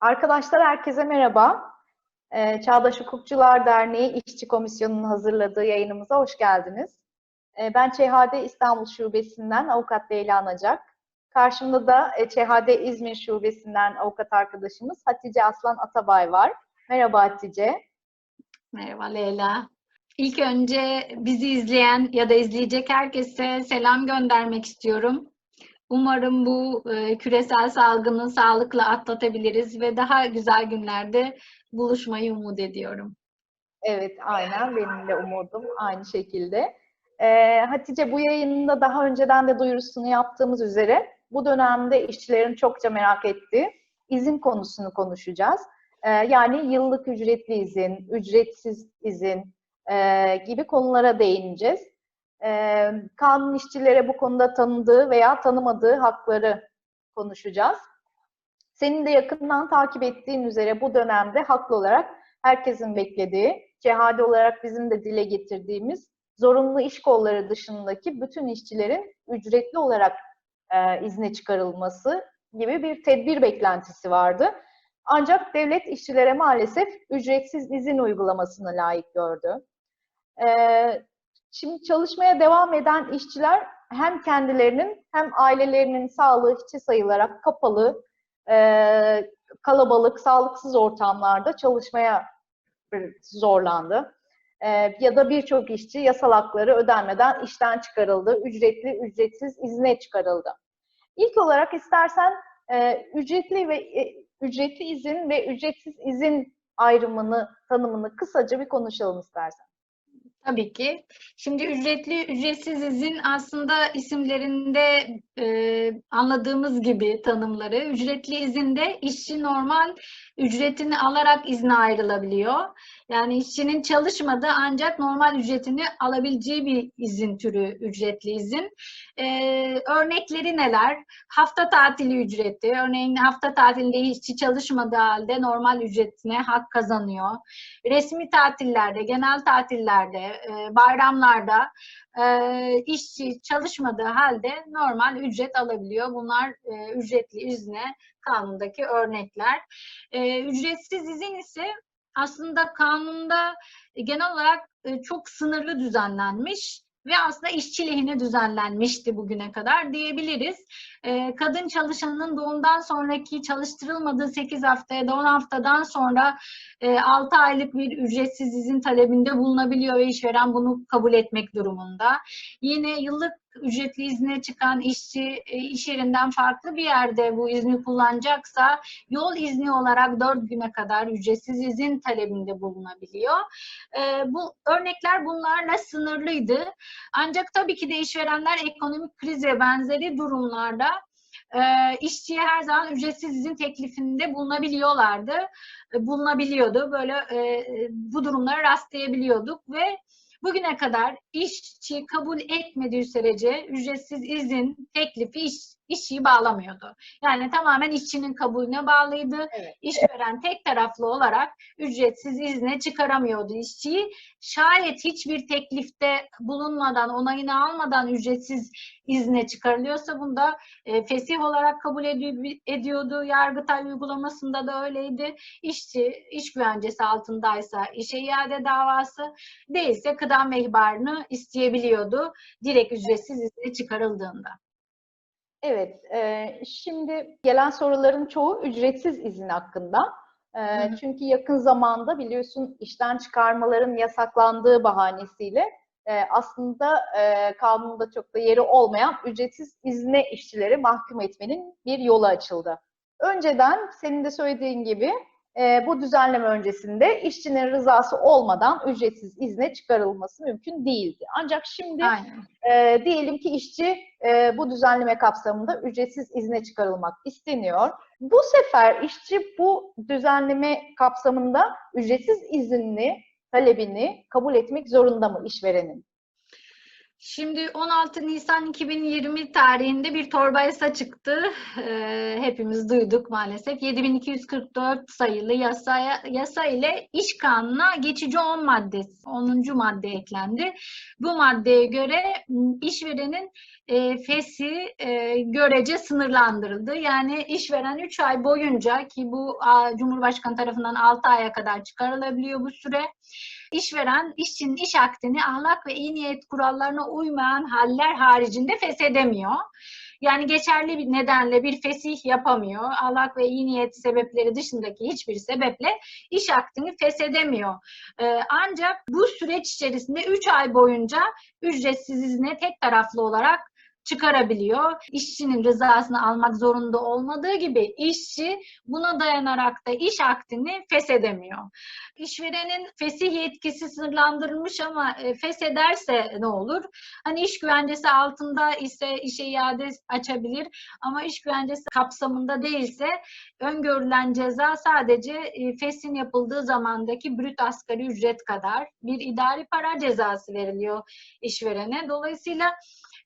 Arkadaşlar herkese merhaba. Ee, Çağdaş Hukukçular Derneği İşçi Komisyonu'nun hazırladığı yayınımıza hoş geldiniz. Ee, ben ÇHD İstanbul Şubesi'nden Avukat Leyla Nacak. Karşımda da e, ÇHD İzmir Şubesi'nden avukat arkadaşımız Hatice Aslan Atabay var. Merhaba Hatice. Merhaba Leyla. İlk önce bizi izleyen ya da izleyecek herkese selam göndermek istiyorum. Umarım bu e, küresel salgını sağlıkla atlatabiliriz ve daha güzel günlerde buluşmayı umut ediyorum. Evet, aynen benim de umudum aynı şekilde. Ee, Hatice bu yayında daha önceden de duyurusunu yaptığımız üzere bu dönemde işçilerin çokça merak ettiği izin konusunu konuşacağız. Ee, yani yıllık ücretli izin, ücretsiz izin e, gibi konulara değineceğiz. Ee, kanun işçilere bu konuda tanıdığı veya tanımadığı hakları konuşacağız. Senin de yakından takip ettiğin üzere bu dönemde haklı olarak herkesin beklediği, cehade olarak bizim de dile getirdiğimiz zorunlu iş kolları dışındaki bütün işçilerin ücretli olarak e, izne çıkarılması gibi bir tedbir beklentisi vardı. Ancak devlet işçilere maalesef ücretsiz izin uygulamasını layık gördü. E, şimdi çalışmaya devam eden işçiler hem kendilerinin hem ailelerinin sağlığı hiçe sayılarak kapalı, e, kalabalık, sağlıksız ortamlarda çalışmaya zorlandı. E, ya da birçok işçi yasal hakları ödenmeden işten çıkarıldı, ücretli, ücretsiz izne çıkarıldı. İlk olarak istersen e, ücretli ve ücretli izin ve ücretsiz izin ayrımını, tanımını kısaca bir konuşalım istersen. Tabii ki. Şimdi ücretli, ücretsiz izin aslında isimlerinde e, anladığımız gibi tanımları. Ücretli izinde işçi normal ücretini alarak izne ayrılabiliyor. Yani işçinin çalışmadığı ancak normal ücretini alabileceği bir izin türü ücretli izin. E, örnekleri neler? Hafta tatili ücreti. Örneğin hafta tatilinde işçi çalışmadığı halde normal ücretine hak kazanıyor. Resmi tatillerde, genel tatillerde, bayramlarda işçi çalışmadığı halde normal ücret alabiliyor. Bunlar ücretli izne kanundaki örnekler. Ücretsiz izin ise aslında kanunda genel olarak çok sınırlı düzenlenmiş ve aslında işçi lehine düzenlenmişti bugüne kadar diyebiliriz. Ee, kadın çalışanının doğumdan sonraki çalıştırılmadığı 8 hafta ya da 10 haftadan sonra e, 6 aylık bir ücretsiz izin talebinde bulunabiliyor ve işveren bunu kabul etmek durumunda. Yine yıllık ücretli izne çıkan işçi e, iş yerinden farklı bir yerde bu izni kullanacaksa yol izni olarak 4 güne kadar ücretsiz izin talebinde bulunabiliyor. E, bu örnekler bunlarla sınırlıydı. Ancak tabii ki de işverenler ekonomik kriz ve benzeri durumlarda e, işçiye her zaman ücretsiz izin teklifinde bulunabiliyorlardı. Bulunabiliyordu. Böyle bu durumlara rastlayabiliyorduk ve Bugüne kadar işçi kabul etmediği sürece ücretsiz izin teklifi iş, işçiyi bağlamıyordu. Yani tamamen işçinin kabulüne bağlıydı. Evet. İşveren tek taraflı olarak ücretsiz izne çıkaramıyordu işçiyi. Şayet hiçbir teklifte bulunmadan, onayını almadan ücretsiz izne çıkarılıyorsa bunda e, fesih olarak kabul ediyordu. Yargıtay uygulamasında da öyleydi. İşçi iş güvencesi altındaysa işe iade davası değilse kıdem ve ihbarını isteyebiliyordu. Direkt ücretsiz izne çıkarıldığında. Evet, e, şimdi gelen soruların çoğu ücretsiz izin hakkında. E, hı. Çünkü yakın zamanda biliyorsun işten çıkarmaların yasaklandığı bahanesiyle e, aslında e, kanunda çok da yeri olmayan ücretsiz izne işçileri mahkum etmenin bir yolu açıldı. Önceden senin de söylediğin gibi e, bu düzenleme öncesinde işçinin rızası olmadan ücretsiz izne çıkarılması mümkün değildi. Ancak şimdi e, diyelim ki işçi e, bu düzenleme kapsamında ücretsiz izne çıkarılmak isteniyor. Bu sefer işçi bu düzenleme kapsamında ücretsiz izinli talebini kabul etmek zorunda mı işverenin? Şimdi 16 Nisan 2020 tarihinde bir torba yasa çıktı. Ee, hepimiz duyduk maalesef. 7244 sayılı yasaya, yasa ile iş kanununa geçici 10 maddesi, 10. madde eklendi. Bu maddeye göre işverenin e, fesi e, görece sınırlandırıldı. Yani işveren 3 ay boyunca ki bu a, Cumhurbaşkanı tarafından 6 aya kadar çıkarılabiliyor bu süre. İşveren işçinin iş akdini ahlak ve iyi niyet kurallarına uymayan haller haricinde feshedemiyor. Yani geçerli bir nedenle bir fesih yapamıyor. Ahlak ve iyi niyet sebepleri dışındaki hiçbir sebeple iş akdini feshedemiyor. Ee, ancak bu süreç içerisinde 3 ay boyunca ücretsiz izne tek taraflı olarak çıkarabiliyor. İşçinin rızasını almak zorunda olmadığı gibi işçi buna dayanarak da iş akdini feshedemiyor. İşverenin fesih yetkisi sınırlandırılmış ama e, feshederse ne olur? Hani iş güvencesi altında ise işe iade açabilir ama iş güvencesi kapsamında değilse öngörülen ceza sadece e, feshin yapıldığı zamandaki brüt asgari ücret kadar bir idari para cezası veriliyor işverene. Dolayısıyla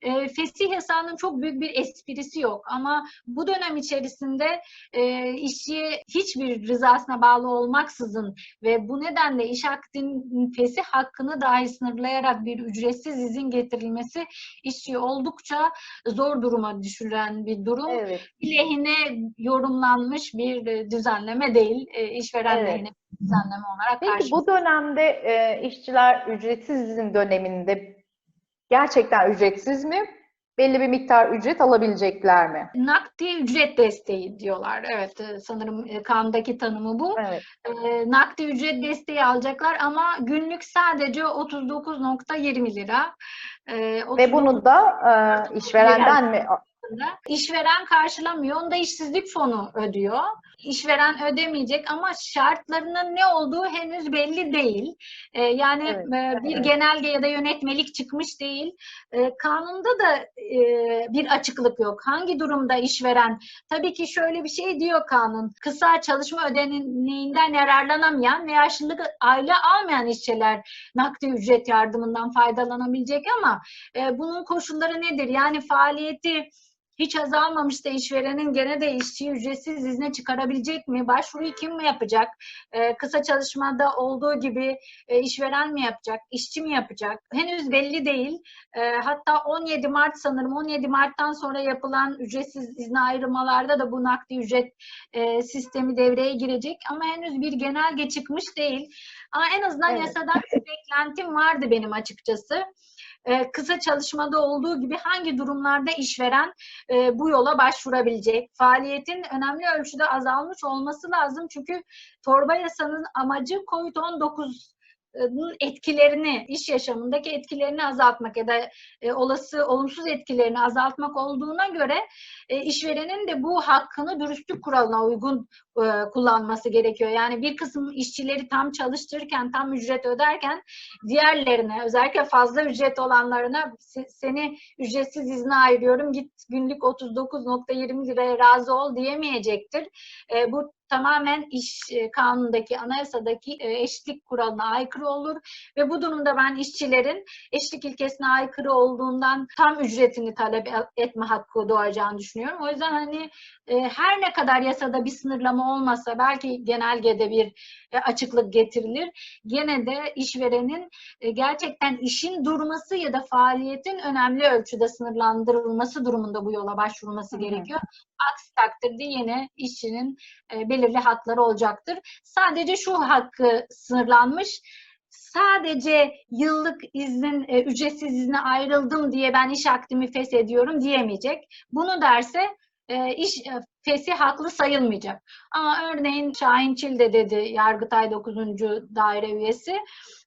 e, fesih yasağının çok büyük bir esprisi yok ama bu dönem içerisinde e, işçiye hiçbir rızasına bağlı olmaksızın ve bu nedenle iş akdinin fesih hakkını dahi sınırlayarak bir ücretsiz izin getirilmesi işçiyi oldukça zor duruma düşüren bir durum. Evet. Lehine yorumlanmış bir e, düzenleme değil, e, işveren Evet. lehine düzenleme olarak Peki bu dönemde e, işçiler ücretsiz izin döneminde gerçekten ücretsiz mi? Belli bir miktar ücret alabilecekler mi? Nakdi ücret desteği diyorlar. Evet e, sanırım e, kanundaki tanımı bu. Evet. E, nakdi ücret desteği alacaklar ama günlük sadece 39.20 lira. E, Ve bunu da e, işverenden mi? İşveren karşılamıyor. Onu da işsizlik fonu ödüyor. İşveren ödemeyecek ama şartlarının ne olduğu henüz belli değil. Ee, yani Evet, e, bir evet. genelge ya da yönetmelik çıkmış değil. Ee, kanunda da e, bir açıklık yok. Hangi durumda işveren? Tabii ki şöyle bir şey diyor kanun. Kısa çalışma ödeneğinden yararlanamayan veya yaşlılık aile almayan işçiler nakdi ücret yardımından faydalanabilecek ama e, bunun koşulları nedir? Yani faaliyeti hiç azalmamış da işverenin gene de işçiyi ücretsiz izne çıkarabilecek mi? Başvuruyu kim mi yapacak? Ee, kısa çalışmada olduğu gibi e, işveren mi yapacak? işçi mi yapacak? Henüz belli değil. Ee, hatta 17 Mart sanırım 17 Mart'tan sonra yapılan ücretsiz izne ayrılmalarda da bu nakdi ücret e, sistemi devreye girecek ama henüz bir genelge çıkmış değil. Ama en azından Evet. yasadan bir beklentim vardı benim açıkçası. Ee, kısa çalışmada olduğu gibi hangi durumlarda işveren e, bu yola başvurabilecek? Faaliyetin önemli ölçüde azalmış olması lazım çünkü torba yasanın amacı COVID-19 'ın etkilerini, iş yaşamındaki etkilerini azaltmak ya da e, olası olumsuz etkilerini azaltmak olduğuna göre e, işverenin de bu hakkını dürüstlük kuralına uygun e, kullanması gerekiyor. Yani bir kısım işçileri tam çalıştırırken, tam ücret öderken diğerlerine, özellikle fazla ücret olanlarına "Se- seni ücretsiz izne ayırıyorum, git günlük 39.20 liraya razı ol diyemeyecektir. E, bu tamamen iş e, kanunundaki, anayasadaki e, eşitlik kuralına aykırı olur ve bu durumda ben işçilerin eşitlik ilkesine aykırı olduğundan tam ücretini talep etme hakkı doğacağını düşünüyorum. O yüzden hani e, her ne kadar yasada bir sınırlama olmasa belki genelgede bir e, açıklık getirilir. Gene de işverenin e, gerçekten işin durması ya da faaliyetin önemli ölçüde sınırlandırılması durumunda bu yola başvurması gerekiyor. Aksi takdirde yine işçinin e, belirli hakları olacaktır. Sadece şu hakkı sınırlanmış. Sadece yıllık iznin, e, ücretsiz izne ayrıldım diye ben iş akdimi feshediyorum diyemeyecek. Bunu derse e, iş fesih haklı sayılmayacak. Ama örneğin Şahin Çil de dedi Yargıtay 9. daire üyesi.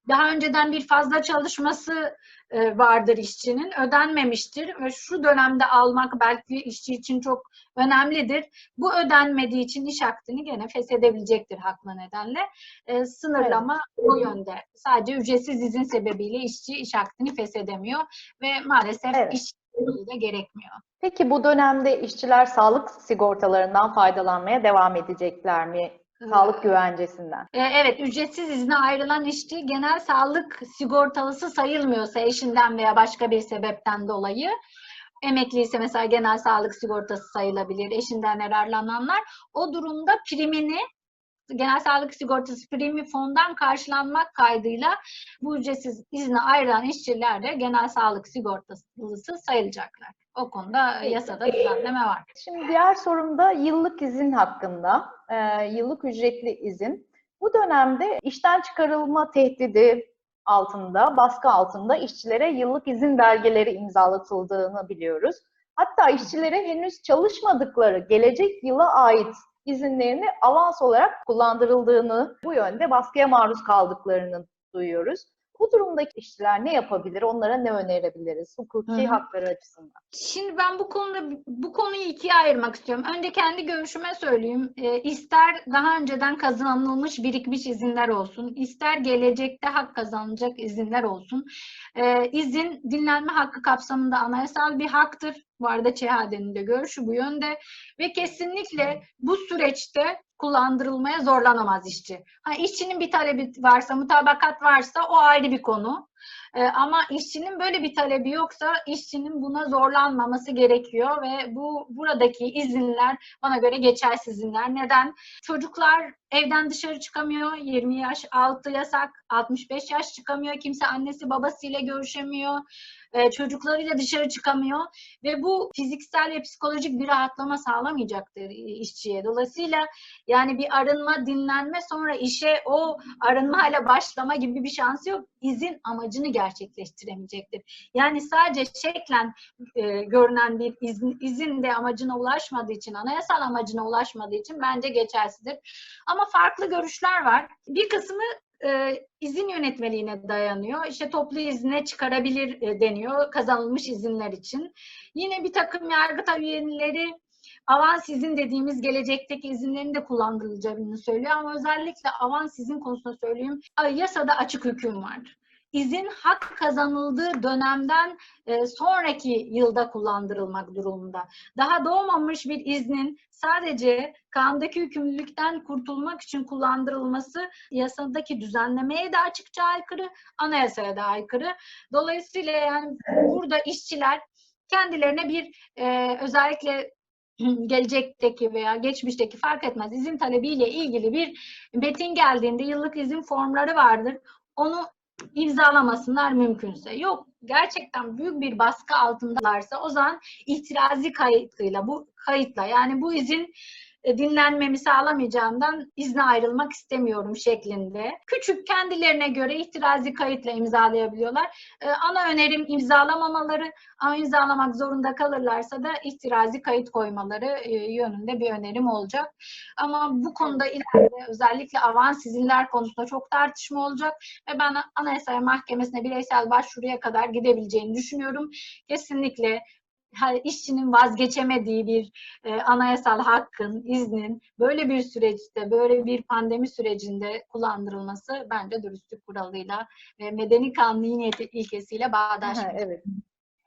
Daha önceden bir fazla çalışması e, vardır işçinin, ödenmemiştir ve şu dönemde almak belki işçi için çok önemlidir. Bu ödenmediği için iş akdini gene feshedebilecektir haklı nedenle. E, sınırlama bu yönde. Sadece ücretsiz izin sebebiyle işçi iş akdini feshedemiyor ve maalesef Evet. iş de gerekmiyor. Peki bu dönemde işçiler sağlık sigortalarından faydalanmaya devam edecekler mi? Sağlık güvencesinden. E, Evet, ücretsiz izne ayrılan işçi genel sağlık sigortalısı sayılmıyorsa eşinden veya başka bir sebepten dolayı emekliyse mesela genel sağlık sigortası sayılabilir eşinden yararlananlar. O durumda primini genel sağlık sigortası primi fondan karşılanmak kaydıyla bu ücretsiz izne ayrılan işçiler de genel sağlık sigortası sayılacaklar. O konuda yasada düzenleme var. Şimdi diğer sorum da yıllık izin hakkında. Ee, yıllık ücretli izin. Bu dönemde işten çıkarılma tehdidi altında, baskı altında işçilere yıllık izin belgeleri imzalatıldığını biliyoruz. Hatta işçilere henüz çalışmadıkları gelecek yıla ait izinlerini avans olarak kullandırıldığını, bu yönde baskıya maruz kaldıklarını duyuyoruz. Bu durumdaki işçiler ne yapabilir? Onlara ne önerebiliriz? Hukuki Hı hı. hakları açısından. Şimdi ben bu konuda bu konuyu ikiye ayırmak istiyorum. Önce kendi görüşüme söyleyeyim. E, ister daha önceden kazanılmış birikmiş izinler olsun, ister gelecekte hak kazanılacak izinler olsun. E, izin dinlenme hakkı kapsamında anayasal bir haktır. Bu arada ÇEHAD'nin de görüşü bu yönde ve kesinlikle bu süreçte kullandırılmaya zorlanamaz işçi. Ha, işçinin bir talebi varsa, mutabakat varsa o ayrı bir konu. Ee, ama işçinin böyle bir talebi yoksa işçinin buna zorlanmaması gerekiyor ve bu buradaki izinler bana göre geçersiz izinler. Neden? Çocuklar evden dışarı çıkamıyor. 20 yaş altı yasak, 65 yaş çıkamıyor. Kimse annesi babasıyla görüşemiyor. Ee, çocuklarıyla dışarı çıkamıyor ve bu fiziksel ve psikolojik bir rahatlama sağlamayacaktır işçiye. Dolayısıyla yani bir arınma, dinlenme sonra işe o arınmayla başlama gibi bir şansı yok. İzin amacını gerçekleştiremeyecektir. Yani sadece şeklen e, görünen bir izin, izin de amacına ulaşmadığı için, anayasal amacına ulaşmadığı için bence geçersizdir. Ama farklı görüşler var. Bir kısmı e, izin yönetmeliğine dayanıyor. İşte toplu izne çıkarabilir e, deniyor kazanılmış izinler için. Yine bir takım yargıtay üyeleri avans izin dediğimiz gelecekteki izinlerin de kullandırılacağını söylüyor ama özellikle avans izin konusunda söyleyeyim yasada açık hüküm var. İzin hak kazanıldığı dönemden e, sonraki yılda kullandırılmak durumunda. Daha doğmamış bir iznin sadece kanundaki yükümlülükten kurtulmak için kullandırılması yasadaki düzenlemeye de açıkça aykırı, anayasaya da aykırı. Dolayısıyla yani burada işçiler kendilerine bir e, özellikle gelecekteki veya geçmişteki fark etmez izin talebiyle ilgili bir metin geldiğinde yıllık izin formları vardır. Onu imzalamasınlar mümkünse. Yok gerçekten büyük bir baskı altındalarsa o zaman itirazi kayıtıyla bu kayıtla yani bu izin dinlenmemi sağlamayacağımdan izne ayrılmak istemiyorum şeklinde. Küçük kendilerine göre itirazi kayıtla imzalayabiliyorlar. Ee, ana önerim imzalamamaları ama imzalamak zorunda kalırlarsa da itirazi kayıt koymaları e, yönünde bir önerim olacak. Ama bu konuda ileride özellikle avans izinler konusunda çok tartışma olacak ve ben Anayasa Mahkemesi'ne bireysel başvuruya kadar gidebileceğini düşünüyorum. Kesinlikle işçinin vazgeçemediği bir e, anayasal hakkın, iznin böyle bir süreçte, böyle bir pandemi sürecinde kullandırılması bence dürüstlük kuralıyla ve medeni niyeti ilkesiyle bağdaşmıyor. Ha, evet.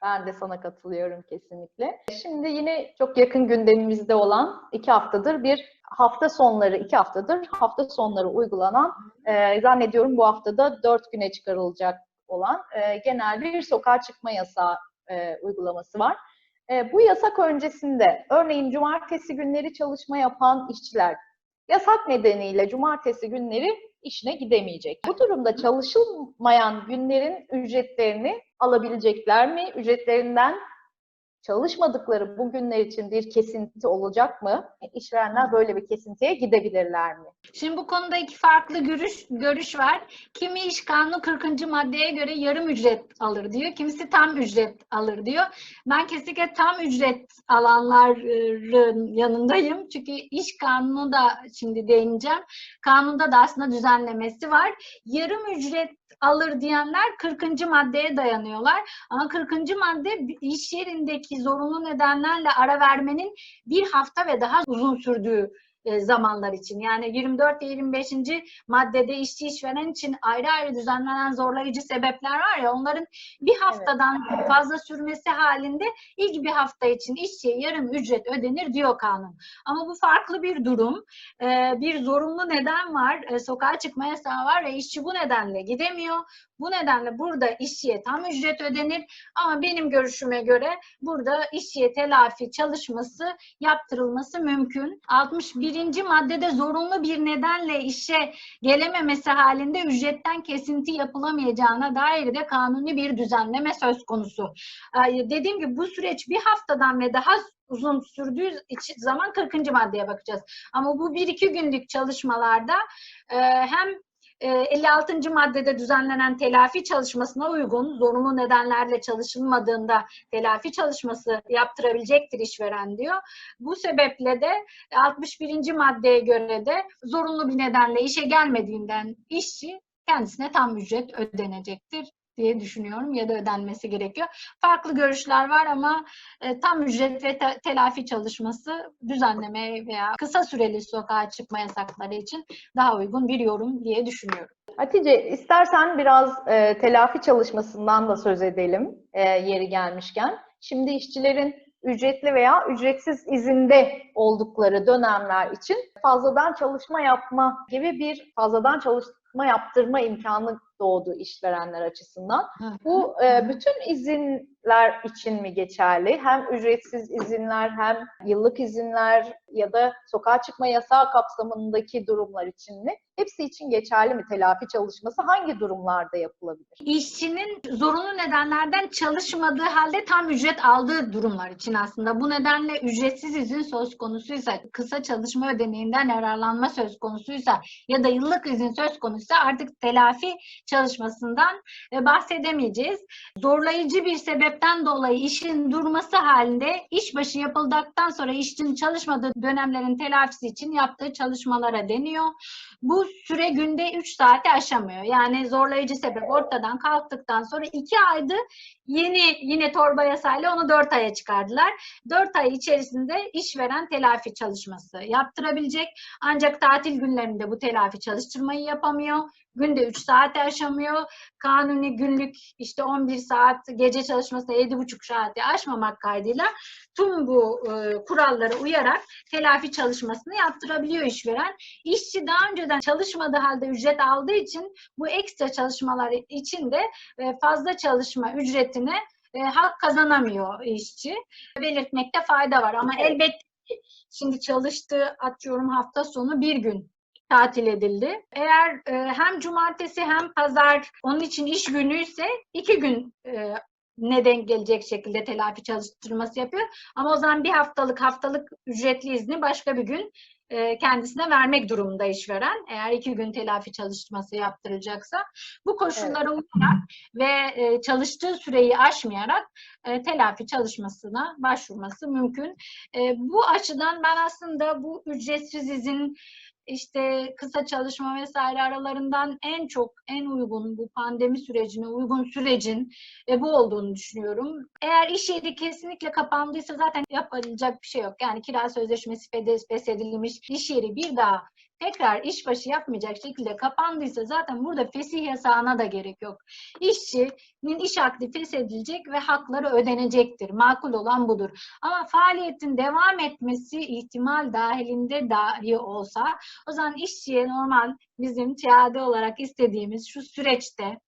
Ben de sana katılıyorum kesinlikle. Şimdi yine çok yakın gündemimizde olan iki haftadır bir hafta sonları, iki haftadır hafta sonları uygulanan, e, zannediyorum bu haftada dört güne çıkarılacak olan e, genel bir sokağa çıkma yasağı e, uygulaması var. E, bu yasak öncesinde örneğin cumartesi günleri çalışma yapan işçiler yasak nedeniyle cumartesi günleri işine gidemeyecek. Bu durumda çalışılmayan günlerin ücretlerini alabilecekler mi? Ücretlerinden çalışmadıkları bu günler için bir kesinti olacak mı? İşverenler böyle bir kesintiye gidebilirler mi? Şimdi bu konuda iki farklı görüş görüş var. Kimi iş kanunu 40. maddeye göre yarım ücret alır diyor. Kimisi tam ücret alır diyor. Ben kesinlikle tam ücret alanların yanındayım. Çünkü iş kanunu da şimdi değineceğim. Kanunda da aslında düzenlemesi var. Yarım ücret alır diyenler 40. maddeye dayanıyorlar. Ama 40. madde iş yerindeki zorunlu nedenlerle ara vermenin bir hafta ve daha uzun sürdüğü e, zamanlar için. Yani 24 ve 25. maddede işçi işveren için ayrı ayrı düzenlenen zorlayıcı sebepler var ya onların bir haftadan fazla sürmesi halinde ilk bir hafta için işçiye yarım ücret ödenir diyor kanun. Ama bu farklı bir durum. E, bir zorunlu neden var. E, sokağa çıkma yasağı var ve işçi bu nedenle gidemiyor. Bu nedenle burada işçiye tam ücret ödenir ama benim görüşüme göre burada işçiye telafi çalışması yaptırılması mümkün. 61. maddede zorunlu bir nedenle işe gelememesi halinde ücretten kesinti yapılamayacağına dair de kanuni bir düzenleme söz konusu. Ee, Dediğim gibi bu süreç bir haftadan ve daha uzun sürdüğü zaman 40. maddeye bakacağız. Ama bu bir iki günlük çalışmalarda e, hem 56. maddede düzenlenen telafi çalışmasına uygun zorunlu nedenlerle çalışılmadığında telafi çalışması yaptırabilecektir işveren diyor. Bu sebeple de 61. maddeye göre de zorunlu bir nedenle işe gelmediğinden işçi kendisine tam ücret ödenecektir diye düşünüyorum ya da ödenmesi gerekiyor. Farklı görüşler var ama e, tam ücret ve te- telafi çalışması düzenleme veya kısa süreli sokağa çıkma yasakları için daha uygun bir yorum diye düşünüyorum. Hatice istersen biraz e, telafi çalışmasından da söz edelim e, yeri gelmişken. Şimdi işçilerin ücretli veya ücretsiz izinde oldukları dönemler için fazladan çalışma yapma gibi bir fazladan çalışma yaptırma imkanı doğdu işverenler açısından. Bu e, bütün izinler için mi geçerli? Hem ücretsiz izinler hem yıllık izinler ya da sokağa çıkma yasağı kapsamındaki durumlar için mi? Hepsi için geçerli mi telafi çalışması? Hangi durumlarda yapılabilir? İşçinin zorunlu nedenlerden çalışmadığı halde tam ücret aldığı durumlar için aslında. Bu nedenle ücretsiz izin söz konusuysa, kısa çalışma ödeneğinden yararlanma söz konusuysa ya da yıllık izin söz konusuysa artık telafi çalışmasından e, bahsedemeyeceğiz. Zorlayıcı bir sebepten dolayı işin durması halinde işbaşı yapıldıktan sonra işçinin çalışmadığı dönemlerin telafisi için yaptığı çalışmalara deniyor. Bu süre günde 3 saati aşamıyor. Yani zorlayıcı sebep ortadan kalktıktan sonra 2 aydı yeni yine torba yasayla onu 4 aya çıkardılar. 4 ay içerisinde işveren telafi çalışması yaptırabilecek. Ancak tatil günlerinde bu telafi çalıştırmayı yapamıyor. Günde 3 saate aşamıyor. Kanuni günlük işte 11 saat gece çalışması 7,5 saati aşmamak kaydıyla tüm bu e, kurallara uyarak telafi çalışmasını yaptırabiliyor işveren. İşçi daha önceden çalışmadığı halde ücret aldığı için bu ekstra çalışmalar için de e, fazla çalışma ücretine e, hak kazanamıyor işçi. Belirtmekte fayda var ama elbette şimdi çalıştığı atıyorum hafta sonu bir gün tatil edildi. Eğer e, hem cumartesi hem pazar onun için iş günü ise iki gün e, ne denk gelecek şekilde telafi çalıştırması yapıyor. Ama o zaman bir haftalık haftalık ücretli izni başka bir gün e, kendisine vermek durumunda işveren. Eğer iki gün telafi çalışması yaptıracaksa bu koşullara uyarak ve e, çalıştığı süreyi aşmayarak e, telafi çalışmasına başvurması mümkün. E, bu açıdan ben aslında bu ücretsiz izin işte kısa çalışma vesaire aralarından en çok en uygun bu pandemi sürecine uygun sürecin e, bu olduğunu düşünüyorum. Eğer iş yeri kesinlikle kapandıysa zaten yapılacak bir şey yok. Yani kira sözleşmesi feshedilmiş iş yeri bir daha tekrar işbaşı yapmayacak şekilde kapandıysa zaten burada fesih yasağına da gerek yok. İşçinin iş akdi feshedilecek ve hakları ödenecektir. Makul olan budur. Ama faaliyetin devam etmesi ihtimal dahilinde dahi olsa o zaman işçiye normal bizim TAD olarak istediğimiz şu süreçte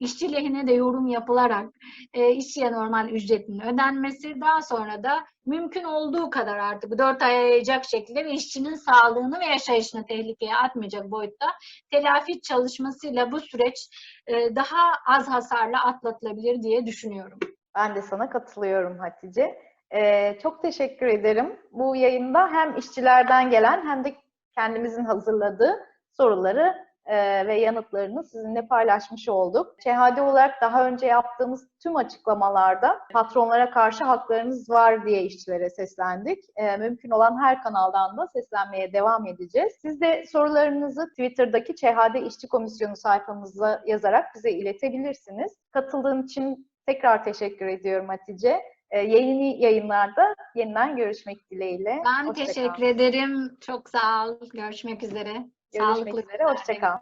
işçi lehine de yorum yapılarak e, işçiye normal ücretinin ödenmesi daha sonra da mümkün olduğu kadar artık dört aya yayacak şekilde ve işçinin sağlığını ve yaşayışını tehlikeye atmayacak boyutta telafi çalışmasıyla bu süreç e, daha az hasarla atlatılabilir diye düşünüyorum. Ben de sana katılıyorum Hatice. Ee, çok teşekkür ederim. Bu yayında hem işçilerden gelen hem de kendimizin hazırladığı soruları e, ve yanıtlarını sizinle paylaşmış olduk. ÇHD olarak daha önce yaptığımız tüm açıklamalarda patronlara karşı haklarınız var diye işçilere seslendik. E, mümkün olan her kanaldan da seslenmeye devam edeceğiz. Siz de sorularınızı Twitter'daki ÇHD İşçi Komisyonu sayfamıza yazarak bize iletebilirsiniz. Katıldığın için tekrar teşekkür ediyorum Hatice. E, yeni yayınlarda yeniden görüşmek dileğiyle. Ben Hoşça teşekkür ederim. Çok sağ ol. Görüşmek üzere. Görüşmek Sağlıklı üzere. Hoşça kal.